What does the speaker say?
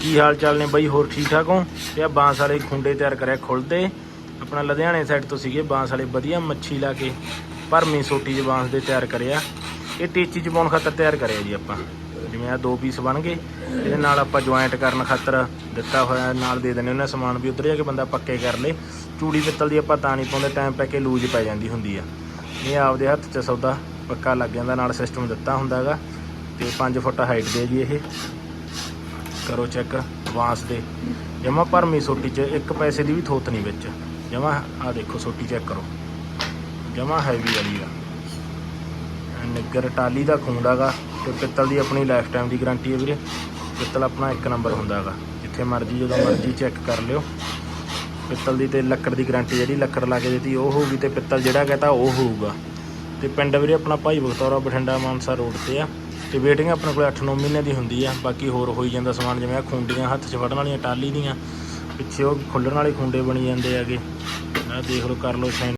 ਕੀ ਹਾਲ ਚਾਲ ਨੇ ਬਾਈ? ਹੋਰ ਠੀਕ ਠਾਕ ਹੋ? ਤੇ ਆ ਬਾਂਸ ਵਾਲੇ ਖੁੰਡੇ ਤਿਆਰ ਕਰਿਆ ਖੁੱਲਦੇ ਆਪਣਾ ਲੁਧਿਆਣੇ ਸਾਈਡ ਤੋਂ ਸੀਗੇ ਬਾਂਸ ਵਾਲੇ, ਵਧੀਆ ਮੱਛੀ ਲਾ ਕੇ ਭਰਮੀ ਸੋਟੀ ਚ ਬਾਂਸ ਦੇ ਤਿਆਰ ਕਰਿਆ। ਇਹ ਟੇਚੀ ਚ ਪਾਉਣ ਖਾਤਰ ਤਿਆਰ ਕਰਿਆ ਜੀ ਆਪਾਂ। ਜਿਵੇਂ ਆ ਦੋ ਪੀਸ ਬਣ ਗਏ, ਇਹਦੇ ਨਾਲ ਆਪਾਂ ਜੁਆਇੰਟ ਕਰਨ ਖਾਤਰ ਦਿੱਤਾ ਹੋਇਆ, ਨਾਲ ਦੇ ਦਿੰਦੇ ਉਹਨਾਂ ਸਮਾਨ ਵੀ ਉਧਰ ਜਾ ਕੇ ਬੰਦਾ ਪੱਕੇ ਕਰ ਲੇ। ਚੂੜੀ ਪਿੱਤਲ ਦੀ ਆਪਾਂ ਤਾਂ ਨਹੀਂ ਪਾਉਂਦੇ ਟਾਈਮ ਪੈ ਕੇ ਲੂਜ ਪੈ ਜਾਂਦੀ ਹੁੰਦੀ ਆ। ਇਹ ਆਪਦੇ ਹੱਥ 'ਚ ਸੌਦਾ ਪੱਕਾ ਲੱਗ ਜਾਂਦਾ, ਨਾਲ ਸਿਸਟਮ ਦਿੱਤਾ ਹੁੰਦਾ ਹੈਗਾ ਤੇ 5 ਫੁੱਟ ਹਾਈਟ ਦੇ ਜੀ ਇਹ। ਕਰੋ ਚੈੱਕ ਵਾਂਸ ਦੇ। ਜਮਾ ਭਰਮੀ ਸੋਟੀ 'ਚ, ਇੱਕ ਪੈਸੇ ਦੀ ਵੀ ਥੋਤ ਨਹੀਂ ਵਿੱਚ। ਜਮਾ ਆ ਦੇਖੋ, ਸੋਟੀ ਚੈੱਕ ਕਰੋ। ਜਮਾ ਹੈਵੀ ਵਾਲੀ ਆ। ਨਿੱਗਰ ਟਾਲੀ ਦਾ ਖੁੰਡਾਗਾ ਤੇ ਪਿੱਤਲ ਦੀ ਆਪਣੀ ਲਾਈਫ ਟਾਈਮ ਦੀ ਗਾਰੰਟੀ ਹੈ ਵੀਰੇ। ਪਿੱਤਲ ਆਪਣਾ ਇੱਕ ਨੰਬਰ ਹੁੰਦਾਗਾ ਜਿੱਥੇ ਮਰਜ਼ੀ, ਜਦੋਂ ਮਰਜ਼ੀ ਚੈੱਕ ਕਰ ਲਿਓ। ਪਿੱਤਲ ਦੀ ਤੇ ਲੱਕੜ ਦੀ ਗਾਰੰਟੀ ਜਿਹੜੀ ਲੱਕੜ ਲਾ ਕੇ ਦਿੱਤੀ, ਉਹ ਹੋਊਗੀ ਤੇ ਪਿੱਤਲ ਜਿਹੜਾ ਕਹਤਾ ਉਹ ਹੋਊਗਾ। ਤੇ ਪਿੰਡ ਵੀਰੇ, ਆਪਣਾ ਭਾਈ ਬਖਤੌਰਾ ਬਠਿੰਡਾ ਮਾਨਸਾ ਰੋਡ ਤੇ ਆ। ਤੇ ਵੇਟਿੰਗ ਆਪਣੇ ਕੋਲ 8-9 ਮਹੀਨੇ ਦੀ ਹੁੰਦੀ ਆ। ਬਾਕੀ ਹੋਰ ਹੋਈ ਜਾਂਦਾ ਸਮਾਨ, ਜਿਵੇਂ ਆ ਖੁੰਡੀਆਂ ਹੱਥ 'ਚ ਫੜਨ ਵਾਲੀਆਂ ਟਾਲੀ ਦੀਆਂ। ਪਿੱਛੇ ਉਹ ਖੁੱਲਣ ਵਾਲੇ ਖੁੰਡੇ ਬਣੀ ਜਾਂਦੇ ਆਗੇ ਆਹ ਦੇਖ ਲਓ, ਕਰ ਲਓ ਸ਼ਾਇਨ